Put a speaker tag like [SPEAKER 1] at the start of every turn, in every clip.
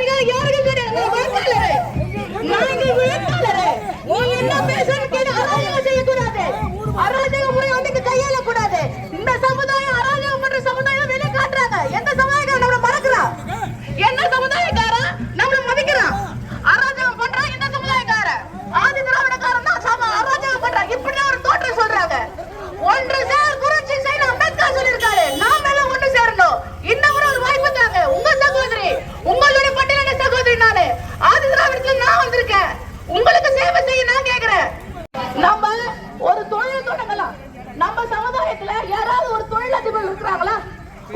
[SPEAKER 1] அதிகாரி யாருக்கும் கிடையாது நான் வாக்காளரு நாங்கள் நம்ம சமுதாயத்துல யாராவது ஒரு தொழிலதிபர் இருக்கிறாங்களா?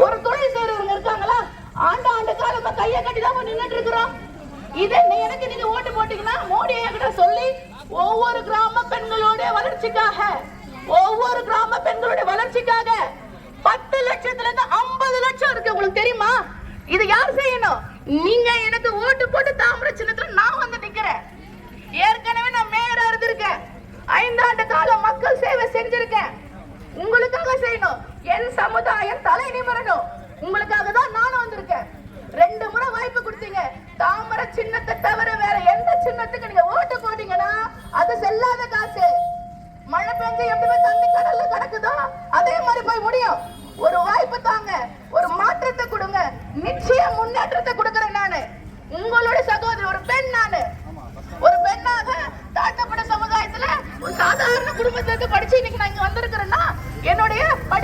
[SPEAKER 1] ஒரு தொழில் செய்யறவங்க இருக்காங்களா? ஆண்டு ஆண்டு காலமா கையை கட்டி தான் நின்றுட்டு இருக்கிறோம். இதே நீ எனக்கு நீங்க ஓட்டு போட்டீங்கன்னா மோடி கிட்ட சொல்லி ஒவ்வொரு கிராம பெண்களுடைய வளர்ச்சிக்காக ஒவ்வொரு கிராம பெண்களுடைய வளர்ச்சிக்காக பத்து லட்சத்துல இருந்து ஐம்பது லட்சம் இருக்கு. உங்களுக்கு தெரியுமா? இது யார் செய்யணும்? நீங்க எனக்கு ஓட்டு போட்டு தாமிர சின்னத்துல என் சமுதாயம் தலை நிமிரணும். உங்களுக்காக தான் நானும் வந்திருக்கேன். ரெண்டு முறை வாய்ப்பு கொடுத்தீங்க. தாமரை சின்னத்தை தவிர வேற எந்த சின்னத்துக்கு நீங்க ஓட்டு போட்டீங்கன்னா அது செல்லாத காசு. மழை பெஞ்சு எப்பவுமே தண்ணி கடல்ல கிடக்குதோ அதே மாதிரி போய் முடியும். ஒரு வாய்ப்பு தாங்க. ஒரு மாற்றத்தை கொடுங்க. நிச்சயம் முன்னேற்றத்தை கொடுக்குறேன் நானு. உங்களோட சகோதரி ஒரு பெண் நானு. ஒரு பெண்ணாக தாழ்த்தப்பட்ட சமுதாயத்துல ஒரு சாதாரண குடும்பத்திலிருந்து படிச்சு இன்னைக்கு நான் இங்க வந்திருக்கேன்.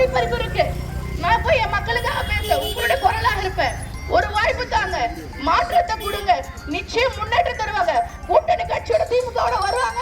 [SPEAKER 1] படிப்பறிவு இருக்கு நான் போய் என் மக்களுக்காக பேசல உங்களுடைய குரலாக இருப்பேன். ஒரு வாய்ப்பு தாங்க. மாற்றத்தை கொடுங்க. நிச்சயம் முன்னேற்றம் தருவாங்க. கூட்டணி கட்சியோட திமுகவோட வருவாங்க.